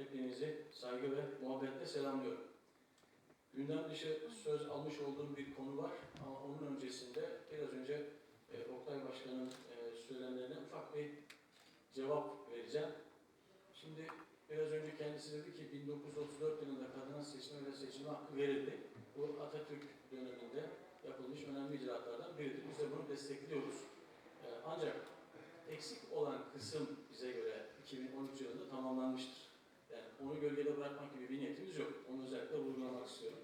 hepinizi saygı ve muhabbetle selamlıyorum. Gündem dışı söz almış olduğum bir konu var ama onun öncesinde biraz önce e, Oktay Başkan'ın e, söylemlerine ufak bir cevap vereceğim. Şimdi biraz önce kendisi dedi ki 1934 yılında kadına seçme ve seçilme hakkı verildi. Bu Atatürk döneminde yapılmış önemli icraatlardan biridir. Biz de bunu destekliyoruz. E, ancak eksik olan kısım bize göre 2013 yılında tamamlanmıştır. Onu gölgede bırakmak gibi bir niyetimiz yok. Onu özellikle vurgulamak istiyorum.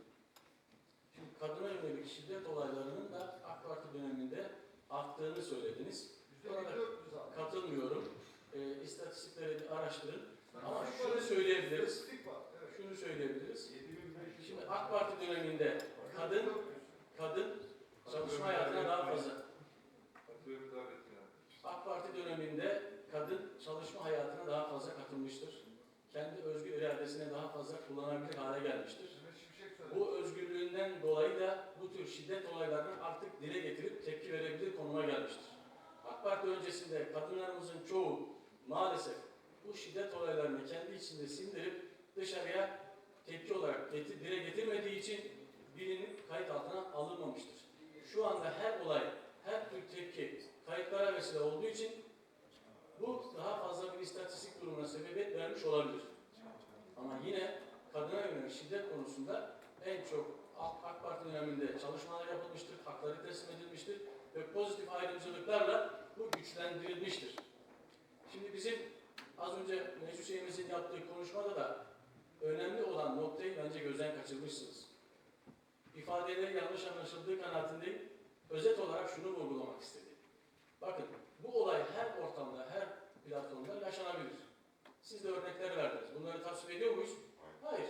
Şimdi kadına yönelik şiddet olaylarının da AK Parti döneminde arttığını söylediniz. Katılmıyorum. E, istatistikleri bir araştırın. Ama şunu söyleyebiliriz. Şunu söyleyebiliriz. Şimdi AK Parti döneminde kadın kadın çalışma hayatına daha fazla AK Parti döneminde kadın çalışma hayatına daha fazla katılmıştır. Kendi özgür iradesine daha fazla kullanabilir hale gelmiştir. Bu özgürlüğünden dolayı da bu tür şiddet olaylarını artık dile getirip tepki verebilir konuma gelmiştir. AK Parti öncesinde kadınlarımızın çoğu maalesef bu şiddet olaylarını kendi içinde sindirip dışarıya tepki olarak getir, dile getirmediği için birinin kayıt altına alınmamıştır. Şu anda her olay, her tür tepki kayıtlara vesile olduğu için bu daha fazla bir istatistik durumuna sebebiyet vermiş olabilir. Ama yine kadına yönelik şiddet konusunda en çok AK Parti döneminde çalışmalar yapılmıştır, hakları teslim edilmiştir ve pozitif ayrımcılıklarla bu güçlendirilmiştir. Şimdi bizim az önce Meclis üyemizin yaptığı konuşmada da önemli olan noktayı bence gözden kaçırmışsınız. İfadeleri yanlış anlaşıldığı kanaatindeyim. Özet olarak şunu vurgulamak istedim. Bakın bu olay her ortamda, her platformda yaşanabilir. Siz de örnekler verdiniz. Bunları tasvip ediyor muyuz? Hayır.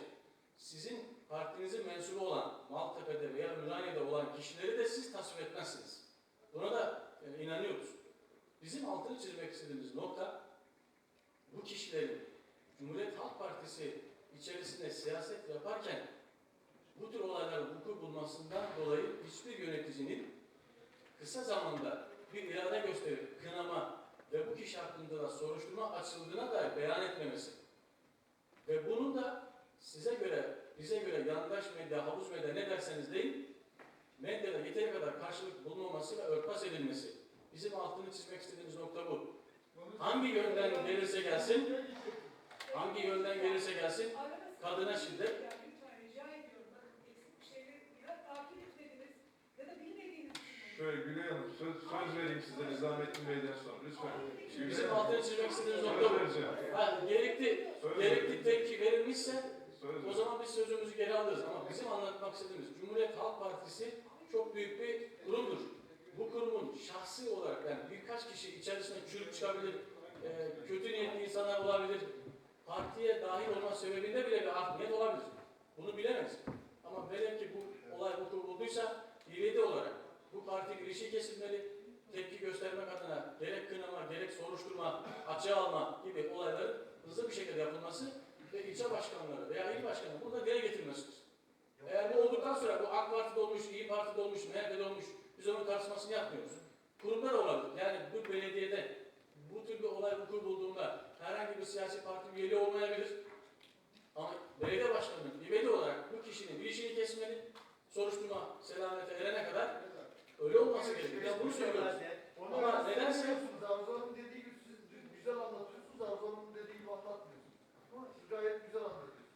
Sizin partinizin mensubu olan Maltepe'de veya Ümraniye'de olan kişileri de siz tasvip etmezsiniz. Buna da e, inanıyoruz. Bizim altını çizmek istediğimiz nokta bu kişilerin Cumhuriyet Halk Partisi içerisinde siyaset yaparken bu tür olayların vuku bulmasından dolayı hiçbir yöneticinin kısa zamanda bir irade gösterip kınama ve bu kişi hakkında da soruşturma açıldığına dair beyan etmemesi. Ve bunun da size göre, bize göre yandaş medya, havuz medya ne derseniz deyin, medyada yeteri kadar karşılık bulunmaması ve örtbas edilmesi. Bizim altını çizmek istediğimiz nokta bu. Hangi yönden gelirse gelsin, hangi yönden gelirse gelsin, kadına şiddet, Ya lütfen rica ediyorum. Bakın eksik şeyleri ya takip etmediniz ya da bilmediğiniz için. Şöyle Gülay Hanım söz, söz vereyim size Nizamettin Bey'den sonra lütfen. Şimdi bizim altını çizmek istediğimiz nokta bu. Ha, gerekli, Söz gerekli tepki verilmişse Söz o zaman biz sözümüzü geri alırız. Ama bizim anlatmak istediğimiz Cumhuriyet Halk Partisi çok büyük bir kurumdur. Bu kurumun şahsi olarak yani birkaç kişi içerisinde çürük çıkabilir, e, kötü niyetli insanlar olabilir, partiye dahil olma sebebinde bile bir art niyet olabilir. Bunu bilemeyiz. Ama velev ki bu olay vuku bulduysa irade olarak parti girişi kesilmeli, tepki göstermek adına gerek kınama, gerek soruşturma, açığa alma gibi olayların hızlı bir şekilde yapılması ve ilçe başkanları veya il başkanı burada dile getirmesidir. Eğer bu olduktan sonra bu AK Parti'de olmuş, İyi Parti'de olmuş, MHP'de olmuş, biz onun tartışmasını yapmıyoruz. Kurumda da olabilir. Yani bu belediyede bu tür bir olay vuku bulduğunda herhangi bir siyasi parti üyeliği olmayabilir. Ama belediye başkanının ivedi olarak bu kişinin bir işini kesmeli, soruşturma selamete erene kadar öyle olması gerekiyor. Ya bunu söylüyoruz. Onu Ama nedense- Arzu Hanım dediği gibi siz güzel anlatıyorsunuz, Arzu dediği gibi anlatmıyorsunuz. Ama siz gayet güzel anlatıyorsunuz.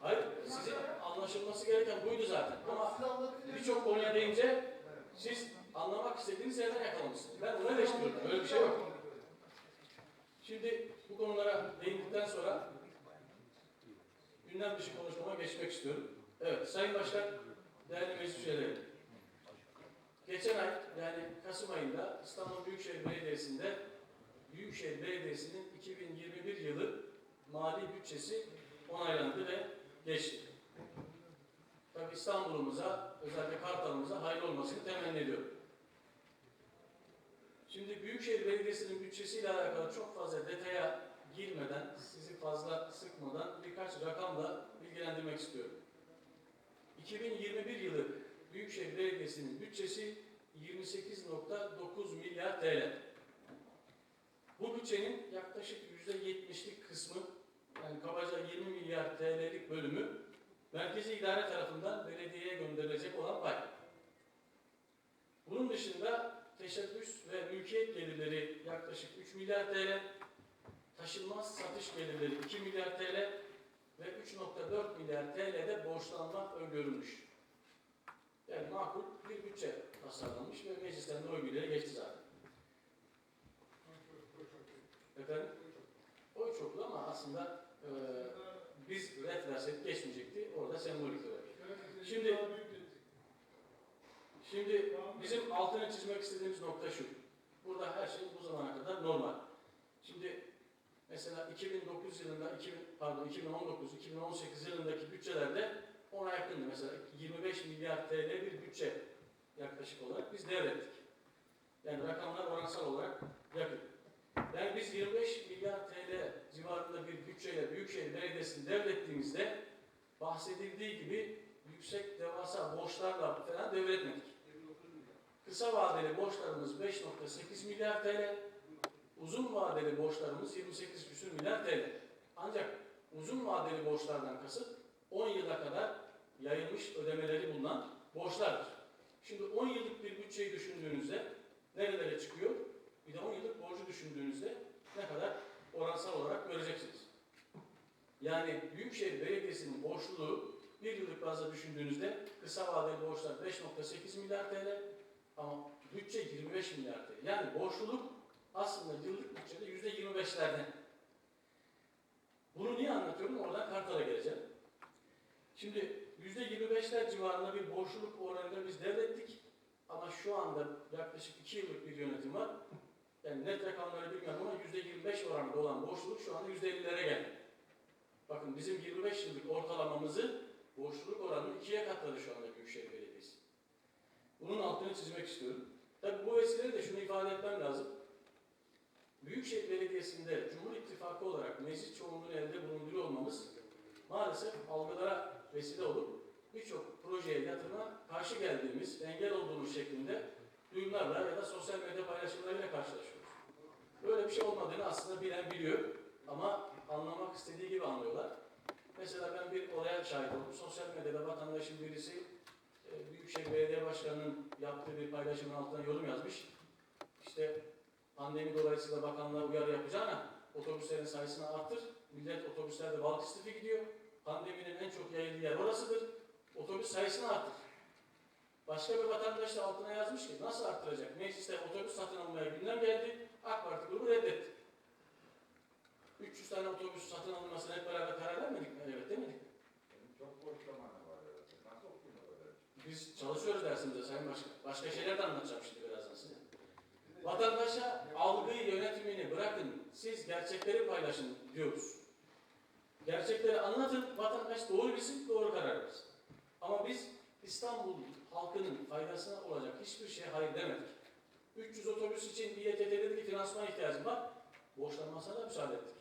Hayır, sizin anlaşılması gereken buydu zaten. Ama birçok konuya değince Evet. siz anlamak istediğiniz yerden yakalamışsınız. Ben buna eleştiriyorum. Öyle bir şey yok. Şimdi bu konulara değindikten sonra gündem dışı konuşmama geçmek istiyorum. Evet, Sayın Başkan, değerli meclis üyeleri. Geçen ay, yani Kasım ayında İstanbul Büyükşehir Belediyesi'nde Büyükşehir Belediyesi'nin 2021 yılı mali bütçesi onaylandı ve geçti. Tabii İstanbul'umuza, özellikle Kartal'ımıza hayırlı olmasını temenni ediyorum. Şimdi Büyükşehir Belediyesi'nin bütçesiyle alakalı çok fazla detaya girmeden, sizi fazla sıkmadan birkaç rakamla bilgilendirmek istiyorum. 2021 yılı Büyükşehir Belediyesi'nin bütçesi 28.9 milyar TL. Bu bütçenin yaklaşık %70'lik kısmı, yani kabaca TL'lik bölümü merkezi idare tarafından belediyeye gönderilecek olan pay. Bunun dışında teşebbüs ve mülkiyet gelirleri yaklaşık 3 milyar TL, taşınmaz satış gelirleri 2 milyar TL ve 3.4 milyar TL'de borçlanma öngörülmüş. Yani makul bir bütçe tasarlanmış ve meclisten de oy birliğiyle geçti zaten. Efendim? Oy çoktu ama aslında e, biz red versek geçmeyecekti. Orada sembolik olarak. Şimdi Şimdi bizim altını çizmek istediğimiz nokta şu. Burada her şey bu zamana kadar normal. Şimdi mesela 2009 yılında, 2000, pardon 2019, 2018 yılındaki bütçelerde ona yakındı. Mesela 25 milyar TL yaklaşık olarak biz devrettik. Yani rakamlar oransal olarak yakın. Yani biz 25 milyar TL civarında bir bütçeyle Büyükşehir Belediyesi'ni devrettiğimizde bahsedildiği gibi yüksek devasa borçlarla falan devretmedik. Kısa vadeli borçlarımız 5.8 milyar TL, uzun vadeli borçlarımız 28 küsür milyar TL. Ancak uzun vadeli borçlardan kasıt 10 yıla kadar yayılmış ödemeleri bulunan borçlardır. Şimdi 10 yıllık bir bütçeyi düşündüğünüzde nerelere çıkıyor? Bir de 10 yıllık borcu düşündüğünüzde ne kadar oransal olarak göreceksiniz. Yani Büyükşehir Belediyesi'nin borçluluğu bir yıllık bazda düşündüğünüzde kısa vadeli borçlar 5.8 milyar TL ama bütçe 25 milyar TL. Yani borçluluk aslında yıllık bütçede yüzde 25'lerde. Bunu niye anlatıyorum? Oradan Kartal'a geleceğim. Şimdi yüzde 25'ler civarında bir borçluluk oranında biz devrettik. Ama şu anda yaklaşık 2 yıllık bir yönetim var. Yani net rakamları bilmiyorum ama yüzde 25 oranında olan borçluluk şu anda yüzde 50'lere geldi. Bakın bizim 25 yıllık ortalamamızı borçluluk oranını ikiye katladı şu anda Büyükşehir Belediyesi. Bunun altını çizmek istiyorum. Tabii bu vesileyle de şunu ifade etmem lazım. Büyükşehir Belediyesi'nde Cumhur İttifakı olarak meclis çoğunluğunu elde bulunduruyor olmamız maalesef algılara vesile olup birçok projeye yatırıma karşı geldiğimiz, engel olduğumuz şeklinde duyumlarla ya da sosyal medya paylaşımlarıyla karşılaşıyoruz. Böyle bir şey olmadığını aslında bilen biliyor ama anlamak istediği gibi anlıyorlar. Mesela ben bir olaya şahit oldum. Sosyal medyada vatandaşın birisi e, Büyükşehir Belediye Başkanı'nın yaptığı bir paylaşımın altına yorum yazmış. İşte pandemi dolayısıyla bakanlığa uyarı yapacağına otobüslerin sayısını arttır. Millet otobüslerde balık istifi gidiyor. Pandeminin en çok yayıldığı yer orasıdır. Otobüs sayısını arttır. Başka bir vatandaş da altına yazmış ki nasıl arttıracak? Mecliste otobüs satın almaya gündem geldi. AK Parti grubu reddetti. 300 tane otobüs satın alınmasına hep beraber karar vermedik mi? Evet demedik. mi? Çok boş zamanı var. Nasıl? Biz çalışıyoruz dersimizde Sayın Başkan. Başka şeyler de anlatacağım şimdi birazdan size. Vatandaşa algıyı yönetimini bırakın, siz gerçekleri paylaşın diyoruz. Gerçekleri anlatın, vatandaş doğru bilsin, doğru karar versin. Ama biz İstanbul halkının faydasına olacak hiçbir şeye hayır demedik. 300 otobüs için İETT dedi ki finansman ihtiyacım var. Borçlanmasına da müsaade ettik.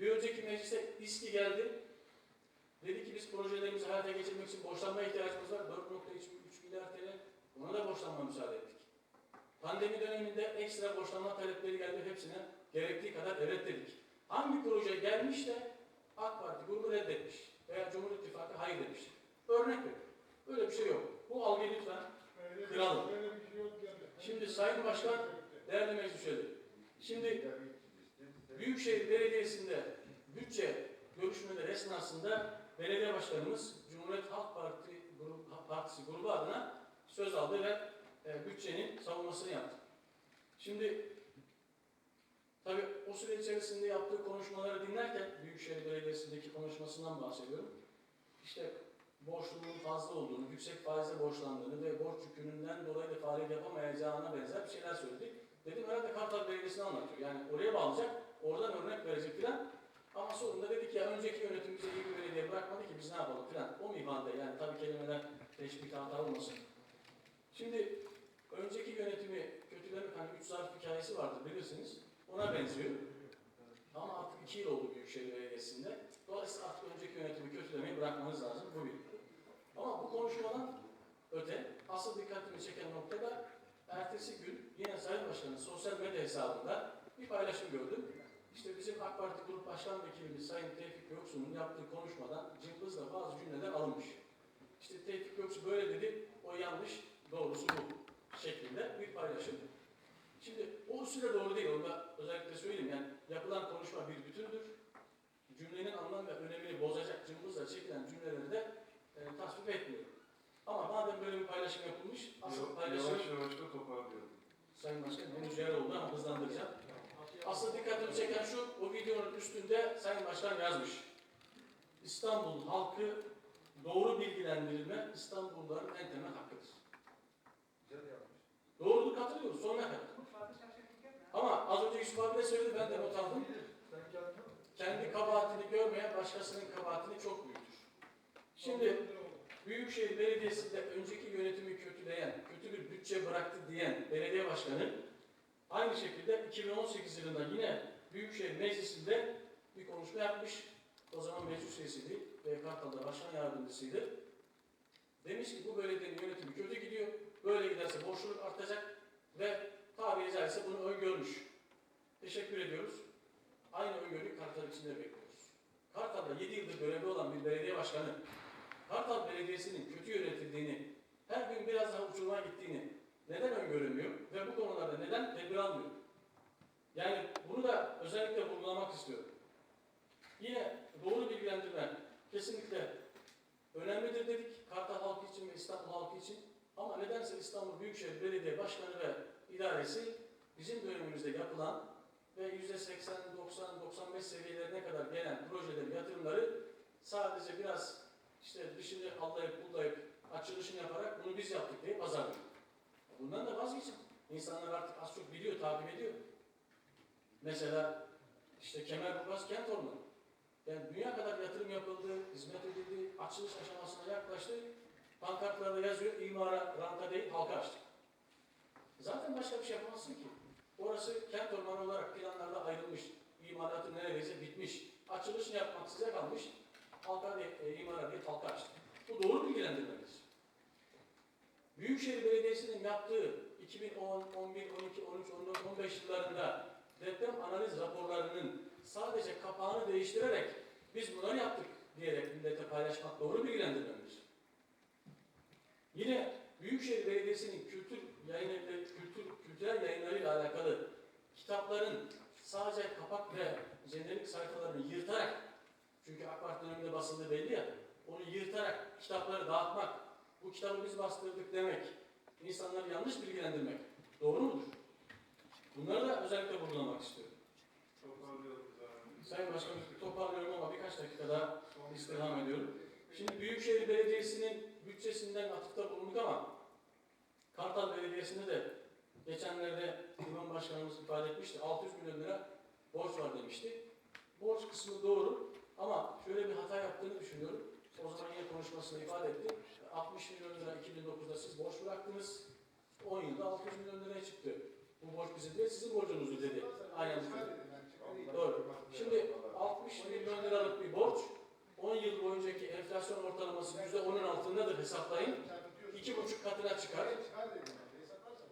Bir önceki mecliste İSKİ geldi. Dedi ki biz projelerimizi hayata geçirmek için borçlanmaya ihtiyacımız var. 4.3 milyar TL. Buna da borçlanma müsaade ettik. Pandemi döneminde ekstra borçlanma talepleri geldi. Hepsine gerektiği kadar evet dedik. Hangi proje gelmiş de AK Parti grubu reddetmiş veya Cumhur İttifakı hayır demiş. Örnek ver. Böyle bir şey yok. Bu algıyı lütfen kıralım. Şimdi Sayın Başkan, değerli meclis üyeleri. Şimdi Büyükşehir Belediyesi'nde bütçe görüşmeleri esnasında belediye başkanımız Cumhuriyet Halk Parti grubu, Partisi grubu adına söz aldı ve e, bütçenin savunmasını yaptı. Şimdi tabii o süre içerisinde yaptığı konuşmaları dinlerken Büyükşehir Belediyesi'ndeki konuşmasından bahsediyorum. İşte borçluluğun fazla olduğunu, yüksek faizle borçlandığını ve borç yükününden dolayı da faaliyet yapamayacağına benzer bir şeyler söyledi. Dedim herhalde Kartal Belediyesi'ni anlatıyor. Yani oraya bağlayacak, oradan örnek verecek filan. Ama sonunda dedik ya önceki yönetim bize iyi bir belediye bırakmadı ki biz ne yapalım filan. O ifade yani tabii kelimeler teşbih hata olmasın. Şimdi önceki yönetimi kötülemek hani üç zarf hikayesi vardır bilirsiniz. Ona benziyor. Ama artık iki yıl oldu Büyükşehir Belediyesi'nde. Dolayısıyla artık önceki yönetimi kötülemeyi bırakmanız lazım. Bu bir. Ama bu konuşmadan öte asıl dikkatimi çeken nokta da ertesi gün yine Sayın Başkan'ın sosyal medya hesabında bir paylaşım gördüm. işte bizim AK Parti Grup Başkan Vekilimiz Sayın Tevfik Göksu'nun yaptığı konuşmadan cımbızla bazı cümleler alınmış. İşte Tevfik Göksu böyle dedi, o yanlış, doğrusu bu şeklinde bir paylaşım. Şimdi o usulü doğru değil, onu da özellikle söyleyeyim. Yani yapılan konuşma bir bütündür. Cümlenin anlam ve önemini bozacak cımbızla çekilen cümleleri de e, tasvip etmiyorum. Ama madem böyle bir paylaşım yapılmış, asıl Yavaş paylaşım... yavaş da toparlıyorum. Sayın Başkan henüz yer oldu ama hızlandıracağım. Asıl dikkatimi çeken şu, o videonun üstünde Sayın Başkan yazmış. İstanbul halkı doğru bilgilendirilme İstanbulluların en temel hakkıdır. Güzel yapmış. Doğrudur katılıyoruz sonuna kadar. Mutfağda şaşırtık yapma. Ama az önce Yusuf abi söyledi ben de not aldım. Kendi kabahatini görmeyen başkasının kabahatini çok büyütür. Şimdi Büyükşehir Belediyesi'nde önceki yönetimi kötüleyen, kötü bir bütçe bıraktı diyen belediye başkanı aynı şekilde 2018 yılında yine Büyükşehir Meclisi'nde bir konuşma yapmış. O zaman meclis üyesiydi Kartal'da başkan yardımcısıydı. Demiş ki bu belediyenin yönetimi kötü gidiyor. Böyle giderse boşluk artacak ve tabiri caizse bunu öngörmüş. Teşekkür ediyoruz. Aynı öngörüyü Kartal için de bekliyoruz. Kartal'da 7 yıldır görevli olan bir belediye başkanı Kartal Belediyesi'nin kötü yönetildiğini, her gün biraz daha uçuruma gittiğini neden öngöremiyor ve bu konularda neden tedbir almıyor? Yani bunu da özellikle vurgulamak istiyorum. Yine doğru bilgilendirme kesinlikle önemlidir dedik Kartal halkı için ve İstanbul halkı için. Ama nedense İstanbul Büyükşehir Belediye Başkanı ve idaresi bizim dönemimizde yapılan ve %80, 90, 95 seviyelerine kadar gelen projeleri, yatırımları sadece biraz işte dışını allayıp bullayıp açılışını yaparak bunu biz yaptık diye pazarlıyor. Bundan da vazgeçin. İnsanlar artık az çok biliyor, takip ediyor. Mesela işte Kemerburgaz kent ormanı. Yani dünya kadar yatırım yapıldı, hizmet edildi, açılış aşamasına yaklaştı. Pankartlarda yazıyor, imara, ranta değil, halka açtık. Zaten başka bir şey yapamazsın ki. Orası kent ormanı olarak planlarda ayrılmış. İmaratı neredeyse bitmiş. Açılışını yapmak size kalmış. Halka e, imara değil, halka açtık. Bu doğru bilgilendirmelidir. Büyükşehir Belediyesi'nin yaptığı 2010, 11, 12, 13, 14, 15 yıllarında deprem analiz raporlarının sadece kapağını değiştirerek biz bunları yaptık diyerek millete paylaşmak doğru bilgilendirmelidir. Yine Büyükşehir Belediyesi'nin kültür yayınları, kültür, kültürel yayınlarıyla alakalı kitapların sadece kapak ve jenerik sayfalarını yırtarak çünkü AK Parti döneminde basıldığı belli ya onu yırtarak kitapları dağıtmak bu kitabı biz bastırdık demek insanları yanlış bilgilendirmek doğru mudur? Bunları da özellikle vurgulamak istiyorum. Toparlıyorum. Sayın Başkanım toparlıyorum ama birkaç dakika daha istirham ediyorum. Şimdi Büyükşehir Belediyesi'nin bütçesinden atıfta bulunduk ama Kartal Belediyesi'nde de geçenlerde İmam Başkanımız ifade etmişti. 600 milyon lira borç var demişti. Borç kısmı doğru ama şöyle bir hata yaptığını düşünüyorum. O zaman yine konuşmasında ifade etti. 60 milyon lira 2009'da siz borç bıraktınız. 10 yılda 600 milyon liraya çıktı. Bu borç bizim değil, sizin borcunuzdu dedi. Aynen. Doğru. Şimdi 60 milyon liralık bir borç, 10 yıl boyuncaki enflasyon ortalaması %10'un altındadır hesaplayın. 2,5 katına çıkar.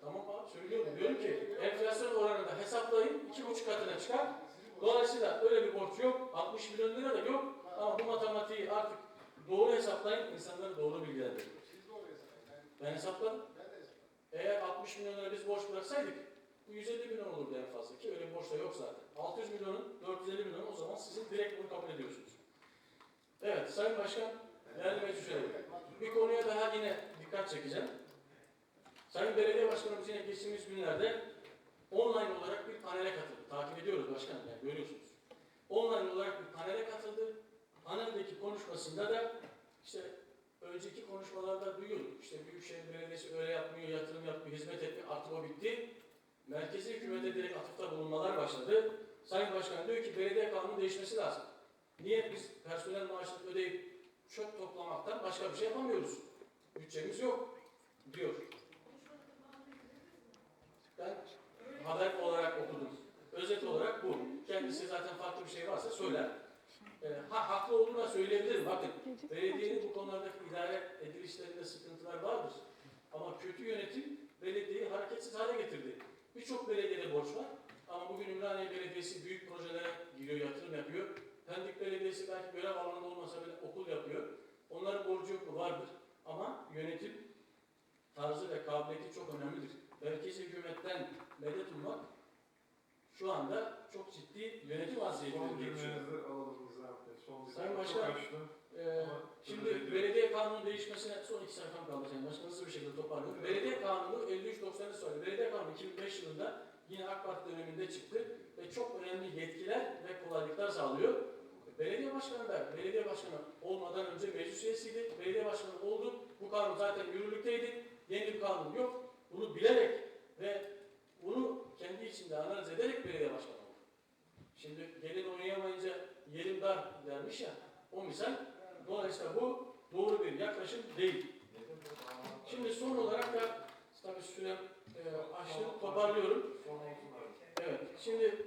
Tamam abi söylüyorum. Diyorum ki enflasyon oranında hesaplayın 2,5 katına çıkar. Dolayısıyla öyle bir borç yok. 60 milyon lira da yok. Ama bu matematiği artık doğru hesaplayın. insanları doğru bilgilendirin. Ben hesapladım. Eğer 60 milyon lira biz borç bıraksaydık bu 150 milyon olurdu en fazla ki öyle bir borç da yok zaten. 600 milyonun 450 milyon o zaman sizin direkt bunu kabul ediyorsunuz. Evet Sayın Başkan, değerli meclis üyeleri. Bir konuya daha yine dikkat çekeceğim. Sayın Belediye Başkanımız yine geçtiğimiz günlerde online olarak bir panele katıldı. Takip ediyoruz başkanım yani görüyorsunuz. Online olarak bir panele katıldı. Paneldeki konuşmasında da işte önceki konuşmalarda duyuyorduk. İşte Büyükşehir Belediyesi öyle yapmıyor, yatırım yapmıyor, hizmet etmiyor. Artık o bitti. Merkezi hükümete direkt atıfta bulunmalar başladı. Sayın Başkan diyor ki belediye kanunu değişmesi lazım. Niye biz personel maaşını ödeyip çöp toplamaktan başka bir şey yapamıyoruz? Bütçemiz yok diyor. Ben haber olarak okudum. Özet olarak bu. Kendisi zaten farklı bir şey varsa söyler. Ee, ha haklı olduğuna söyleyebilirim. Bakın belediyenin bu konulardaki idare edilişlerinde sıkıntılar vardır. Ama kötü yönetim belediyeyi hareketsiz hale getirdi. Birçok belediyede borç var Ama bugün Ümraniye Belediyesi büyük projelere giriyor, yatırım yapıyor. Pendik Belediyesi belki görev alanında olmasa bile okul yapıyor. Onların borcu yok mu? Vardır. Ama yönetim tarzı ve kabiliyeti çok önemlidir. Merkezi hükümetten medet ummak şu anda çok ciddi yönetim vaziyetinde geçiyor. alalım. Son Sayın Başkan, Ama şimdi belediye kanunu değişmesine son iki sayfam kaldı Sayın Başkan hızlı bir şekilde toparlıyorum. Belediye kanunu 53.90'ı söylüyor. Belediye kanunu 2005 yılında yine AK Parti döneminde çıktı ve çok önemli yetkiler ve kolaylıklar sağlıyor. Belediye başkanı da belediye başkanı olmadan önce meclis üyesiydi. Belediye başkanı oldu. Bu kanun zaten yürürlükteydi. Yeni bir kanun yok. Bunu bilerek ve içinde analiz ederek belediye başkanı oldu. Şimdi gelin oynayamayınca yerim dar dermiş ya. O misal Dolayısıyla bu doğru bir yaklaşım değil. Şimdi son olarak da tabii sürem e, açtım, toparlıyorum. Evet, şimdi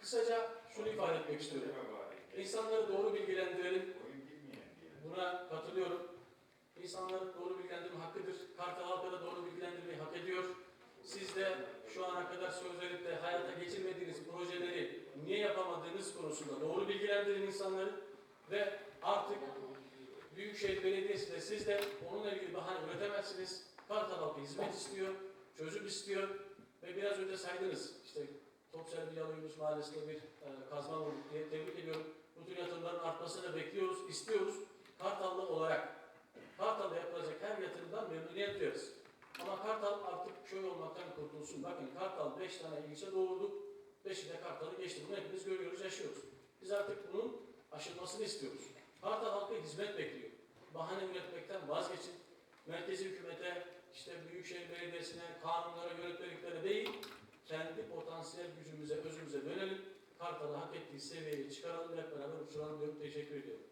kısaca şunu ifade etmek istiyorum. İnsanları doğru bilgilendirelim. Buna katılıyorum. İnsanları doğru bilgilendirme hakkıdır. Kartal halkı da doğru bilgilendirmeyi hak ediyor. Siz de şu ana kadar söz verip de hayata geçirmediğiniz projeleri niye yapamadığınız konusunda doğru bilgilendirin insanları ve artık Büyükşehir Belediyesi de siz de onunla ilgili bahane üretemezsiniz. Kartal halkı hizmet istiyor, çözüm istiyor ve biraz önce saydınız işte Topsel Bilal Yunus Mahallesi'nde bir e, kazma vurduk diye tebrik ediyorum. Bu tür yatırımların artmasını bekliyoruz, istiyoruz. Kartallı olarak Kartal'da yapılacak her yatırımdan memnuniyet duyarız. Ama Kartal artık köy olmaktan kurtulsun. Bakın Kartal 5 tane ilçe doğurdu. 5'i de Kartal'ı geçti. Bunu hepimiz görüyoruz, yaşıyoruz. Biz artık bunun aşılmasını istiyoruz. Kartal halkı hizmet bekliyor. Bahane üretmekten vazgeçin. Merkezi hükümete, işte Büyükşehir Belediyesi'ne, kanunlara, yönetmeliklere değil, kendi potansiyel gücümüze, özümüze dönelim. Kartal'ı hak ettiği seviyeye çıkaralım, hep beraber uçuralım diyorum. Teşekkür ediyorum.